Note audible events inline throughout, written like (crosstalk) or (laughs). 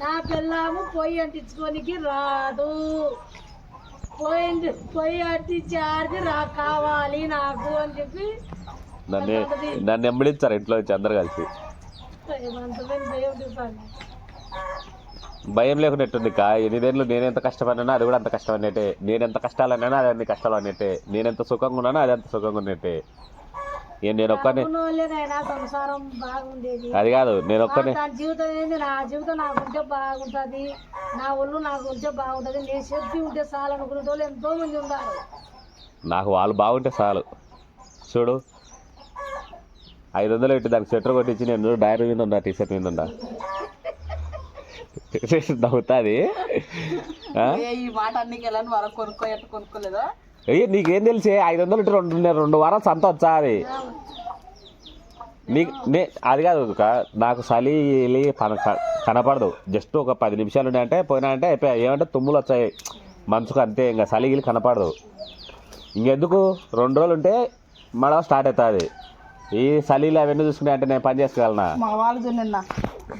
నా పిల్లము పొయ్యి అంటించుకోనికి రాదు. పొయ్యి పొయ్యి అంటించార్ది రా కావాలి నాకు అని చెప్పి నన్ను నన్ను ఎంబడించారు ఇంట్లో నుంచి అందరు కలిసి. భయం లేకున్నట్టుంది కా ఎనిమిదేళ్ళు నేనెంత కష్టపడినా అది కూడా అంత కష్టపడినట్టే నేనెంత కష్టాలన్నా అది అన్ని కష్టాలు అన్నట్టే. నేనెంత సుఖంగా ఉన్నానో అది అంత సుఖంగా ఉన్నట్టే. నేను ఒక్కనే సంసారం బాగుండేది. అది కాదు నేను ఒక్కనే నా జీవితం ఏంది? నా జీవితం నాకు ఉంటే బాగుంటుంది. నా ఒళ్ళు నాకు ఉంటే బాగుంటుంది. నేను చెప్పి ఉంటే చాలు అనుకునే వాళ్ళు ఎంతో మంది ఉన్నారు. నాకు వాళ్ళు బాగుంటే చాలు. చూడు ఐదు వందలు పెట్టి దానికి స్వెటర్ కొట్టించి నేను డైరీ మీద ఉన్నా టీ షర్ట్ మీద ఉన్నా. (laughs) నవ్వుతుంది. ఈ మాట వెళ్ళని వరకు కొనుక్కో ఎట్ట కొనుక్కోలేదా? నీకేం తెలిసి? ఐదు వందలు ఇటు రెండు రెండు వారాలు సంత వచ్చా అది నీకు నే అది కాదు నాకు చలి కన కనపడదు. జస్ట్ ఒక పది నిమిషాలు ఉన్నాయంటే పోయినా అంటే అయిపోయాయి. ఏమంటే తుమ్ములు వచ్చాయి. మనసుకు అంతే ఇంకా చలిగిలి కనపడదు. ఇంకెందుకు? రెండు రోజులు ఉంటే మడవ స్టార్ట్ అవుతుంది. ఈ చలిలు అవన్నీ చూసుకునే అంటే నేను పని చేసుకోగలనా?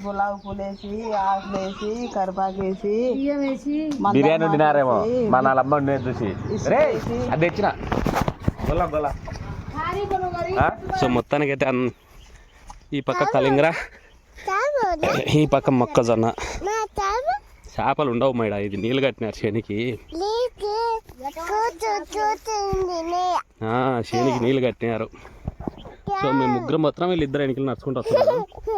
గులాబీ పూలు వేసి ఆకులు వేసి కరిపాకు వేసి బియ్యం వేసి. మందారం బిర్యానీ వండినారేమో. మా నాలమ్మ చూసి. రే అది తెచ్చిన. గొల్ల గొల్ల. సో మొత్తానికి అయితే ఈ పక్క కలింగర ఈ పక్క మొక్కజొన్న. చేపలు ఉండవు మేడ ఇది నీళ్ళు కట్టినారు శనికి. ఆ, శనికి నీళ్ళు కట్టినారు. సో మేము ముగ్గురు మొత్తం వీళ్ళిద్దరు వెనకలు నడుచుకుంటూ వస్తున్నారు (laughs)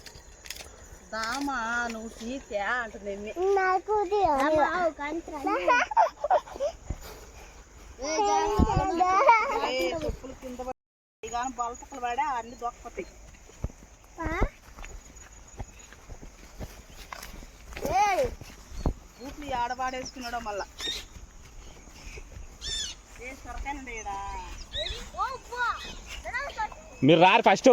దామా నువ్వు తీసా అంటుంది చెప్పులు కింద పడి కానీ బలపక్కలు పడా అన్ని దొక్కపోతాయి బూట్లు ఆడపాడేసుకున్నాడు మళ్ళా. మీరు రారు ఫస్ట్.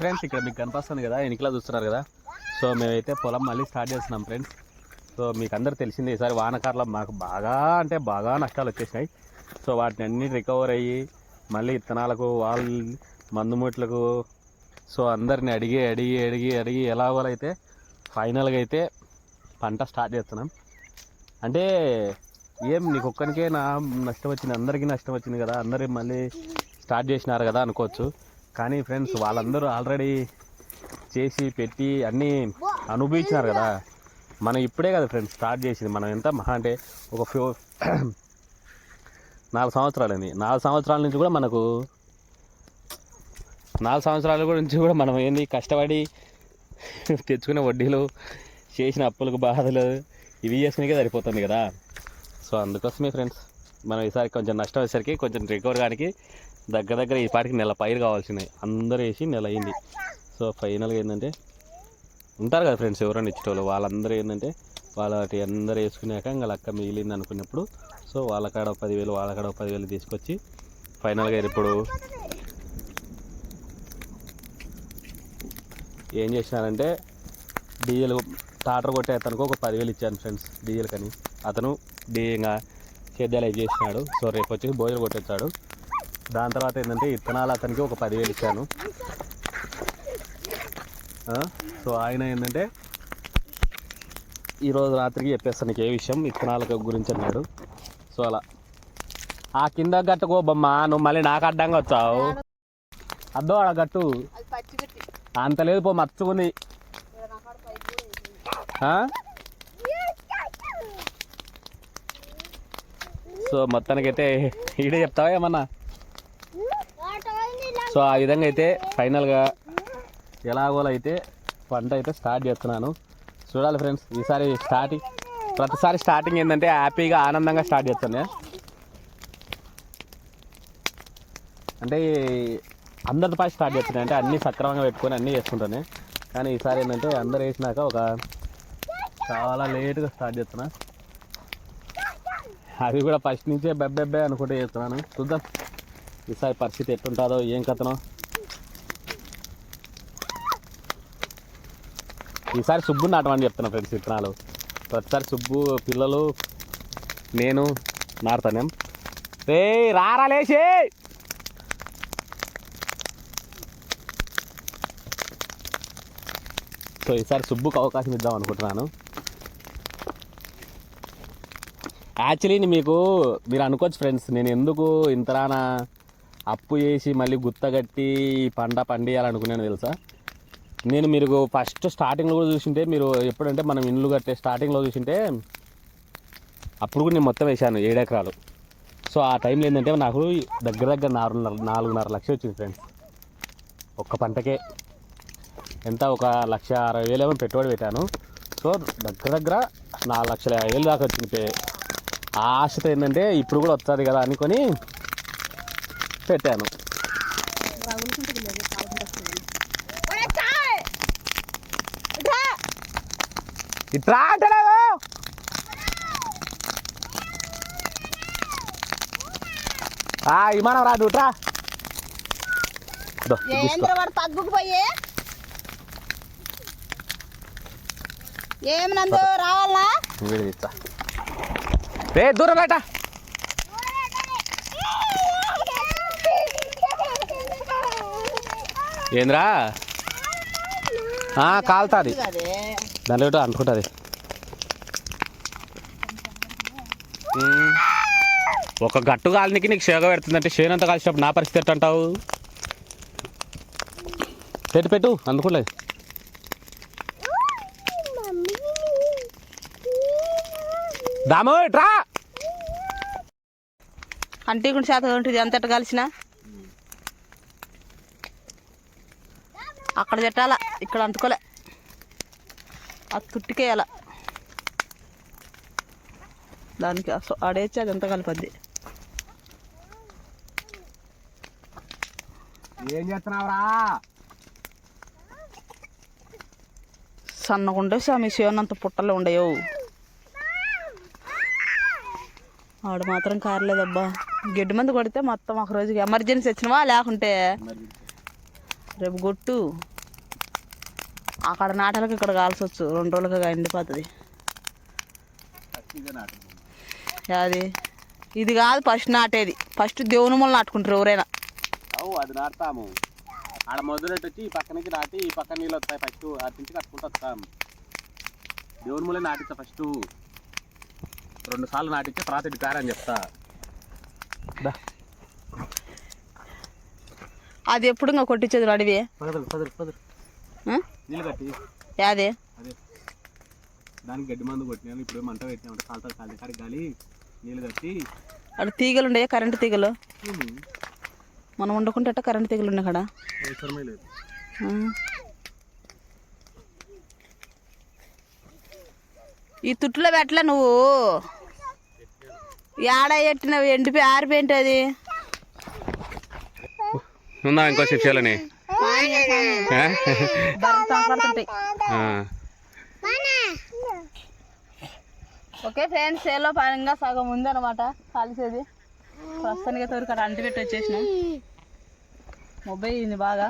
ఫ్రెండ్స్ ఇక్కడ మీకు కనిపిస్తుంది కదా ఎన్నికలా చూస్తున్నారు కదా. సో మేమైతే పొలం మళ్ళీ స్టార్ట్ చేస్తున్నాం ఫ్రెండ్స్. సో మీకు అందరు తెలిసిందే ఈసారి వానకాలం మాకు బాగా అంటే బాగా నష్టాలు వచ్చేసినాయి. సో వాటిని అన్ని రికవర్ అయ్యి మళ్ళీ ఇత్తనాలకు వాళ్ళు మందుమూట్లకు సో అందరిని అడిగి అడిగి అడిగి అడిగి ఎలాగోలైతే ఫైనల్గా అయితే పంట స్టార్ట్ చేస్తున్నాం. అంటే ఏం నీకు ఒక్కరికే నా నష్టం వచ్చింది అందరికీ నష్టం వచ్చింది కదా అందరూ మళ్ళీ స్టార్ట్ చేసినారు కదా అనుకోవచ్చు. కానీ ఫ్రెండ్స్ వాళ్ళందరూ ఆల్రెడీ చేసి పెట్టి అన్నీ అనుభవించినారు కదా. మనం ఇప్పుడే కదా ఫ్రెండ్స్ స్టార్ట్ చేసింది. మనం ఎంత మహా అంటే ఒక ఫ్యూ (clears throat) నాలుగు సంవత్సరాలైంది నాలుగు సంవత్సరాల నుంచి కూడా మనకు నాలుగు సంవత్సరాల గురించి కూడా మనం ఏంది కష్టపడి (laughs) తెచ్చుకునే వడ్డీలు చేసిన అప్పులకు బాధలు ఇవి చేసుకునే సరిపోతుంది కదా. సో అందుకోసమే ఫ్రెండ్స్ మనం ఈసారి కొంచెం నష్టం వచ్చేసరికి కొంచెం రికవర్ కానికి దగ్గర దగ్గర ఈ పాటికి నెల పైరు కావాల్సినాయి అందరూ వేసి నెల అయింది. సో ఫైనల్గా ఏంటంటే ఉంటారు కదా ఫ్రెండ్స్ ఎవరైనా ఇచ్చేటోళ్ళు. వాళ్ళందరూ ఏంటంటే వాళ్ళటి అందరూ వేసుకున్నాక ఇంకా లక్క మిగిలింది అనుకున్నప్పుడు సో వాళ్ళ కాడ పదివేలు వాళ్ళ కాడ ఒక పదివేలు తీసుకొచ్చి ఫైనల్గా ఇప్పుడు? ఏం చేసినారంటే డీజిల్ టాటర్ కొట్టే అతనికి ఒక పదివేలు ఇచ్చాను ఫ్రెండ్స్ డీజిల్ కని అతను డీ ఇంకా సేద్యాలు చేసినాడు. సో రేపు వచ్చి భోజనం కొట్టేస్తాడు దాని తర్వాత ఏంటంటే ఇత్తనాలు అతనికి ఒక పదివేలు ఇచ్చాను. సో ఆయన ఏంటంటే ఈరోజు రాత్రికి చెప్పేస్తాను నీకు ఏ విషయం ఇత్తనాల గురించి అన్నాడు. సో అలా. ఆ కింద గట్టుకో బొమ్మ నువ్వు మళ్ళీ నాకు అడ్డంగా వచ్చావు. అద్దో ఆడ గట్టు. అంత లేదు పో మచ్చుకుంది. సో మొత్తానికైతే ఈడే చెప్తావా ఏమన్నా? సో ఆ విధంగా అయితే ఫైనల్గా ఎలాగోలో అయితే పంట అయితే స్టార్ట్ చేస్తున్నాను. చూడాలి ఫ్రెండ్స్ ఈసారి స్టార్టింగ్ ప్రతిసారి స్టార్టింగ్ ఏంటంటే హ్యాపీగా ఆనందంగా స్టార్ట్ చేస్తాను. అంటే అందరితో పాటు స్టార్ట్ చేస్తున్నాయి అంటే అన్నీ సక్రమంగా పెట్టుకొని అన్నీ చేసుకుంటాను కానీ ఈసారి ఏంటంటే అందరు వేసినాక ఒక చాలా లేట్గా స్టార్ట్ చేస్తున్నా. అది కూడా ఫస్ట్ నుంచే బెబ్బెబ్బే అనుకుంటే చేస్తున్నాను. చూద్దాం. ఈసారి పరిస్థితి ఎట్లుంటుందో ఏం కథనో. ఈసారి సుబ్బు నాటమని చెప్తున్నా ఫ్రెండ్స్ విత్తనాలు ప్రతిసారి సుబ్బు పిల్లలు నేను నాటుతానేం రే రారా లేచి! సో ఈసారి సుబ్బుకు అవకాశం ఇద్దాం అనుకుంటున్నాను. యాక్చువల్లీ మీకు మీరు అనుకోవచ్చు ఫ్రెండ్స్ నేను ఎందుకు ఇంతరానా అప్పు చేసి మళ్ళీ గుత్తగట్టి ఈ పంట పండియాలనుకున్నాను తెలుసా? నేను మీరు ఫస్ట్ స్టార్టింగ్లో కూడా చూసింటే మీరు ఎప్పుడంటే మనం ఇల్లు కట్టే స్టార్టింగ్లో చూసింటే అప్పుడు కూడా నేను మొత్తం వేశాను ఏడెకరాలు సో ఆ టైంలో ఏంటంటే నాకు దగ్గర దగ్గర నాలుగున్నర నాలుగున్నర లక్షలు వచ్చింది ఫ్రెండ్స్ ఒక్క పంటకే. ఎంత? ఒక లక్ష అరవై వేలు ఏమో పెట్టుబడి పెట్టాను. సో దగ్గర దగ్గర నాలుగు లక్షల యాభై వేలు దాకా వచ్చింది. ఆ ఆశతో ఏంటంటే ఇప్పుడు కూడా వస్తుంది కదా అనుకొని పెట్టాను. ఇట్లా అంటలేవు. ఆ విమానం రాదు ఇట్రా తగ్గుకుపోయి ఏమి నందు రావాలా? దూరం బయట. ఏంద్రా? ఆ, కాలుతాది. దాంట్లో ఒకటి అంటుకుంటుంది. ఉమ్. ఒక గట్టు కాలనికి నీకు షేగ పెడుతుందంటే షేన్ అంతా కలిసినప్పుడు నా పరిస్థితి ఎట్ట అంటావు? పెట్టు పెట్టు అందుకోలేదు దాము ఇట్రా అంటీగుండి శాతం ఉంటుంది అంతట కలిసిన అక్కడ చెట్టాల ఇక్కడ అంటుకోలే. అది తుట్టికేయాల? దానికి ఆడేసి అది ఎంత కలిపద్ది? ఏం చేస్తున్నావురా? సన్నగుండే స్వామి శివనంత పుట్టలు ఉండయో. ఆడు మాత్రం కారలేదబ్బా. గడ్డి మంది కొడితే మొత్తం ఒక రోజుకి ఎమర్జెన్సీ వచ్చినవా లేకుంటే? రేపు కొట్టు అక్కడ నాటలకు ఇక్కడ కాల్సొచ్చు రెండు రోజులుగా ఎండిపోతుంది అది. ఇది కాదు ఫస్ట్ నాటేది. ఫస్ట్ దేవుని మూల నాటుకుంటారు ఎవరైనా. అవు అది నాటుతాము. ఆడ మొదలెట్టి వచ్చి ఈ పక్క నుంచి నాటి ఈ పక్క నీళ్ళు వస్తాయి ఫస్ట్. అటు నుంచి కట్టుకుంటూ వస్తాం. దేవుని మూలే నాటిస్తా ఫస్ట్. రెండు సార్లు నాటించి తర్వాత ఇటు అని చెప్తా. దా. అది ఎప్పుడు ఇంకా కొట్టించేది అడివి పదరు పదరు పదరు ఆ? నీళ్ళు కట్టి. యాదే? అదే. దానికి గడ్డి మందు కొట్టినాను ఇప్పుడు మంట పెట్టినామంటే కాలుతా కాలి కాడికి గాలి నీళ్ళు కట్టి. అక్కడ తీగలు ఉండే కరెంటు తీగలు? మనం వండుకుంటే కరెంటు తీగలు ఉన్నాయి అక్కడ. ఈ తుట్టులో పెట్టలే నువ్వు. ఏడ ఎట్టినవి? ఎండిపోయి ఆరిపోయింటి అది? ఉందా ఇంకో శిక్షలని ఓకే ఫ్రెండ్స్ ఏలో పరంగా సగం ఉందన్నమాట కలిసేది ప్రస్తుతానికి తోరికి అక్కడ అంటి పెట్టి వచ్చేసినాం. మొబైల్ ఇది బాగా.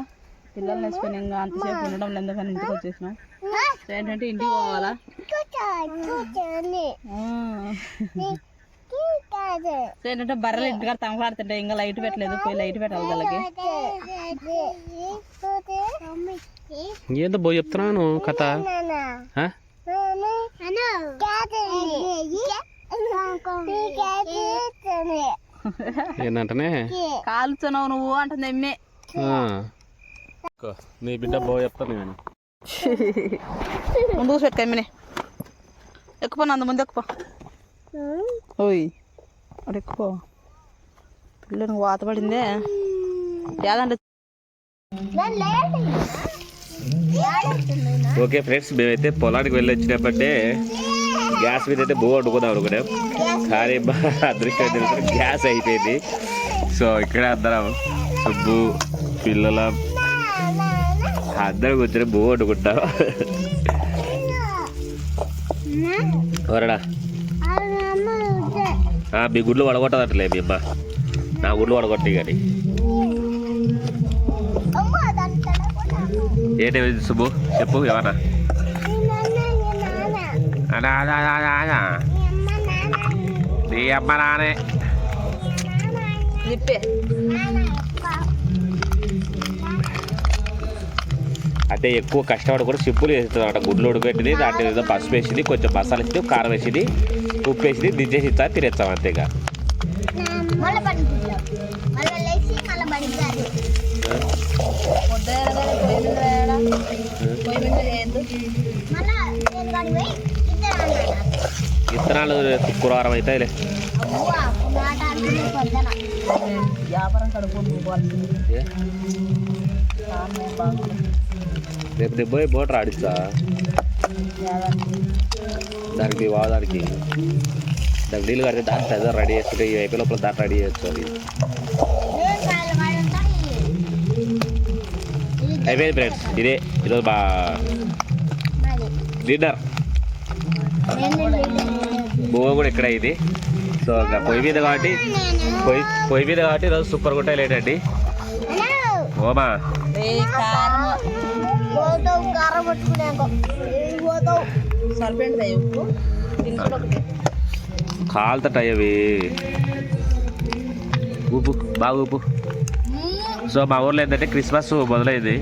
పిల్లల్ని వేసుకొని ఇంకా అంతసేపు ఉండడం లేదు ఎందుకని ఇంటికి వచ్చేసినాం. ఏంటంటే ఇంటికి పోవాలా. సో ఏంటంటే బర్రెలు ఇంటికాడ తమలాడుతుంటాయి ఇంకా లైట్ పెట్టలేదు పోయి లైట్ పెట్టాలి వాళ్ళకి. ఏందో బో చెప్తున్నాను కథ? ఏంటంటనే కాలుతున్నావు నువ్వు అంటుంది ఎమ్మె నీ బిడ్డ బో చెప్తాను నేను. ముందు పెట్టుకో ఎమ్మెని ఎక్కువ అంత ముందు ఎక్కువ ఓయ్ అడు ఎక్కువ. పిల్లలకు వాత పడిందే యాదంటే ఓకే ఫ్రెండ్స్ మేమైతే పొలానికి వెళ్ళి వచ్చినప్పుడే గ్యాస్ మీద అయితే బో వండుకుందాం అనుకున్నాం. కానీ మా అదృష్టం గ్యాస్ అయిపోయింది. సో ఇక్కడ అందరం సుబ్బు పిల్లల అందరం కూర్చొని బో వండుకుంటాం. ఎవరడా ఆ, మీ గుడ్లు వడగొట్టదట్లే మీ అమ్మ నా గుడ్లు వడగొట్టి కానీ. ఏంటి సుబ్బు? చెప్పు ఏమన్నా? అనా. నీ అమ్మ నానే. అంటే ఎక్కువ కష్టపడి కూడా సింపుల్ చేస్తుంది అనమాట గుడ్లు ఉడకబెట్టింది దాంట్లో ఏదో పసుపు వేసింది కొంచెం మసాలా వేసింది కారం వేసింది. ఉప్పు వేసింది దించేసి ఇస్తా తినేస్తాం అంతేగా విత్తనాలు శుక్రవారం అయితే రేపు దెబ్బ మోటార్ ఆడిస్తా దానికి వాదానికి దానికి నీళ్ళు కడితే దాని చదివి రెడీ చేసుకుంటే ఈ అయిపోయి లోపల దాన్ని రెడీ చేయొచ్చు అది ఇది అయిపోయింది ఫ్రెండ్స్. ఇదే ఈరోజు బా నేను బువ్వ కూడా ఇక్కడ అయింది సో ఇంకా పొయ్యి మీద కాబట్టి పొయ్యి పొయ్యి మీద కాబట్టి ఈరోజు సూపర్ గుట్ట లేటండి ఓమా. పోతావు కారం పట్టుకున్నాక. పోతావు? సరిపోయింది ఉప్పు దినుసులు ఒకటి. కాలుతట అవి. ఉప్పు బాగా ఉప్పు సో మా ఊర్లో ఏంటంటే క్రిస్మస్ మొదలైంది.